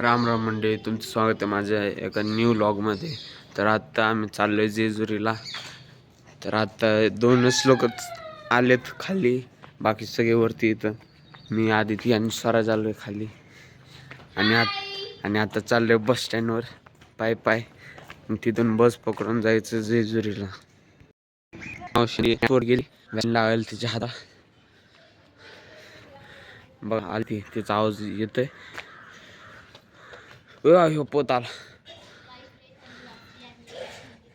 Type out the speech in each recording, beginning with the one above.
राम राम मंडळी तुमचं स्वागत आहे माझ्या एका न्यू लॉगमध्ये तर आत्ता आम्ही चाललो आहे जेजुरीला. तर आत्ता दोनच लोक आलेत खाली बाकी सगळे वरती इथं. मी आदिती आणि स्वरा आलो आहे खाली. आणि आत आणि आता चाललो आहे बस स्टँडवर पाय पाय. तिथून बस पकडून जायचं जेजुरीला. औषधी गेली. व्हॅन लावायला तिच्या हाता बघा आली तिचा आवाज येतोय. ह्यो पोत आला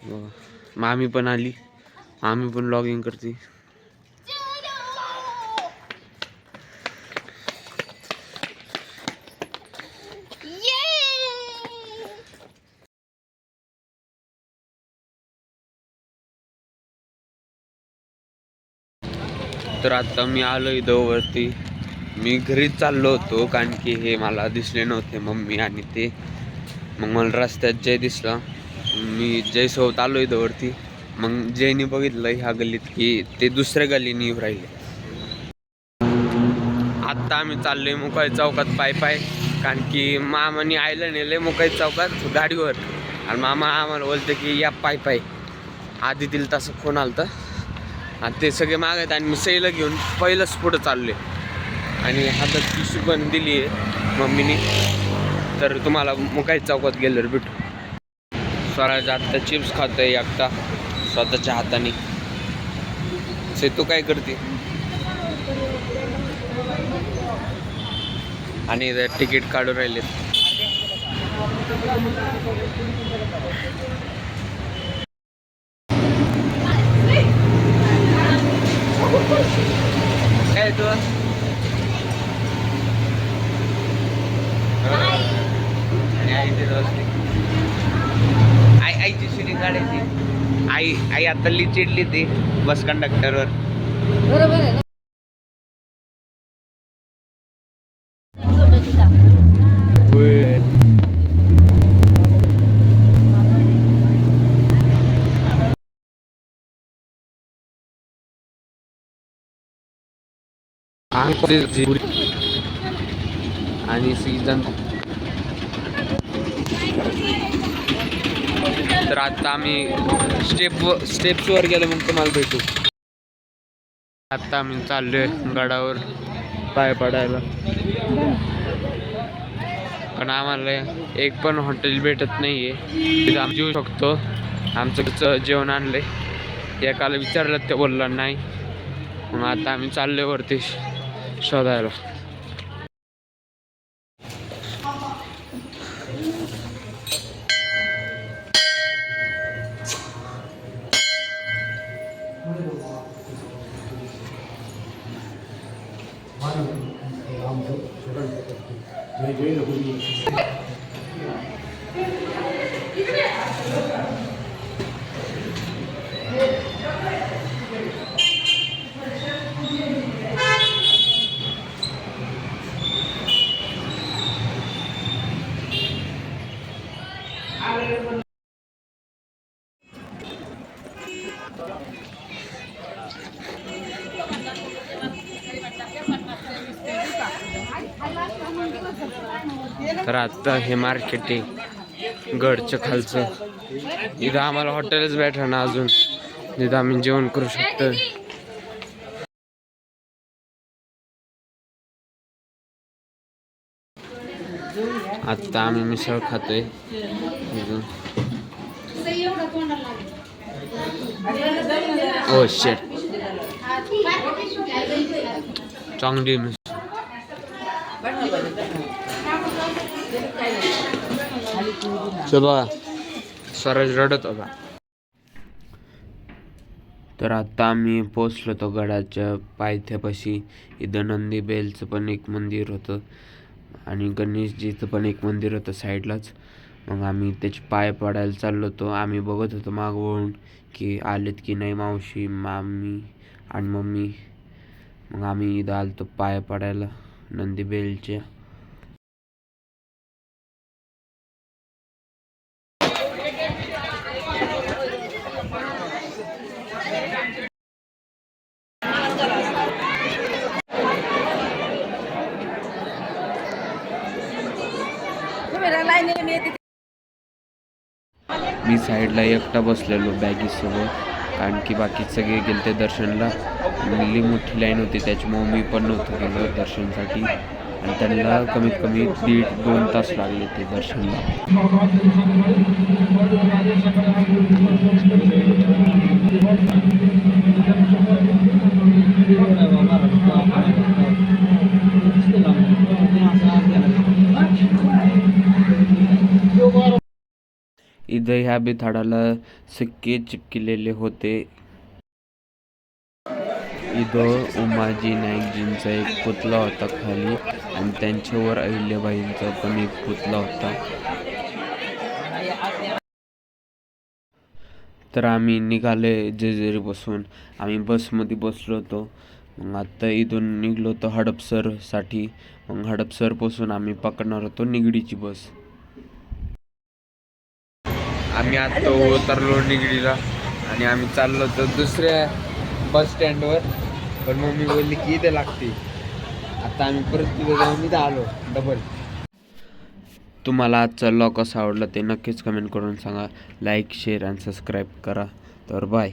हो, मामी पण आली. आम्ही पण लॉगिंग करते. तर आता मी आलो इथं वरती. मी घरीच चाललो होतो कारण की हे मला दिसले नव्हते मम्मी आणि ते. मग मला रस्त्यात जय दिसला. मी जय सोबत आलो आहे वरती मग जयने बघितलं ह्या गल्लीत की ते दुसऱ्या गल्लीने येऊ राहिले. आत्ता आम्ही चाललोय मुकाई चौकात पाय पाय कारण की मामाने आयला नेले मुकाई चौकात गाडीवर. आणि मामा आम्हाला बोलते की या पाय पाय. आधी तिला तसं फोन तर आणि ते सगळे मागत आणि मी सैला घेऊन पहिलंच पुढं चाललोय. आणि हातात पिशवी पण दिली आहे मम्मीने. तर तुम्हाला मुकाई चौकात गेल्यावर भेटू. स्वराज आत्ता चिप्स खातोय एकटा स्वतःच्या हाताने. से तू काय करते? आणि तिकीट काढून राहिले काय तू आणि आई बसली. आई आईची शूटिंग काढायची आई आई आता चिडली ती बस कंडक्टरवर बरोबर आहे ना आणि सीझन तर आता आम्ही स्टेप स्टेप्सवर गेलो मग तुम्हाला भेटू. आता आम्ही चाललोय गडावर पाय पडायला. पण आम्हाला एक पण हॉटेल भेटत नाहीये. तिथं आम्ही जेवू शकतो. आमचं घरचं जेवण आणलंय. एकाला विचारलं ते बोलला नाही. मग आता आम्ही चाललोय वरती शोधायला. 네, 저희는 우리 तर आता हे मार्केट आहे. गडचं खालचं. इथं आम्हाला हॉटेलच भेटलं ना अजून. तिथं आम्ही जेवण करू शकतो आता आम्ही मिसळ खातोय. अजून. ओ शेट चांगली मिसळ बघा स्वराज रडत होता. तर आता आम्ही पोचलो तो गडाच्या पायथ्यापाशी. इथं नंदी बेलचं पण एक मंदिर होतं. आणि गणेशजीचं पण एक मंदिर होतं साईडलाच. मग आम्ही त्याचे पाय पडायला चाललो होतो. आम्ही बघत होतो मागवून की आलेत की नाही मावशी मामी आणि मम्मी. मग आम्ही इथं आलतो पाय पडायला नंदी बेलच्या. मी साईडला एकटा बसलेलो बॅगीसोबत कारण की बाकी सगळे गेले ते दर्शनला. लई मोठी लाईन होती त्याच्यामुळे मी पण नव्हतं गेलो दर्शनसाठी. आणि त्यांना कमीत कमी दीड दोन तास लागले ते दर्शनला. ह्या बिथाडाला सिक्के चिपकिलेले होते. इथं उमाजी नाईकजींचा एक पुतळा होता खाली आणि त्यांच्यावर अहिल्याबाईंचा पण एक पुतला होता. तर आम्ही निघाले जेजेरी बसून आम्ही बसमध्ये बसलो होतो. मग आत्ता इथून निघलो होतो हडपसरसाठी. मग हडपसरपासून आम्ही पकडणार होतो निगडीची बस. आम्ही आता उतरलो निगडीला आणि आम्ही चाललो तर दुसऱ्या बस स्टँडवर. पण मम्मी बोलली की इथे लागते. आता आम्ही परत तिथे जाऊन इथं आलो डबल तुम्हाला आजचा लॉ कसा आवडला ते नक्कीच कमेंट करून सांगा. लाईक शेअर आणि सबस्क्राईब करा. तर बाय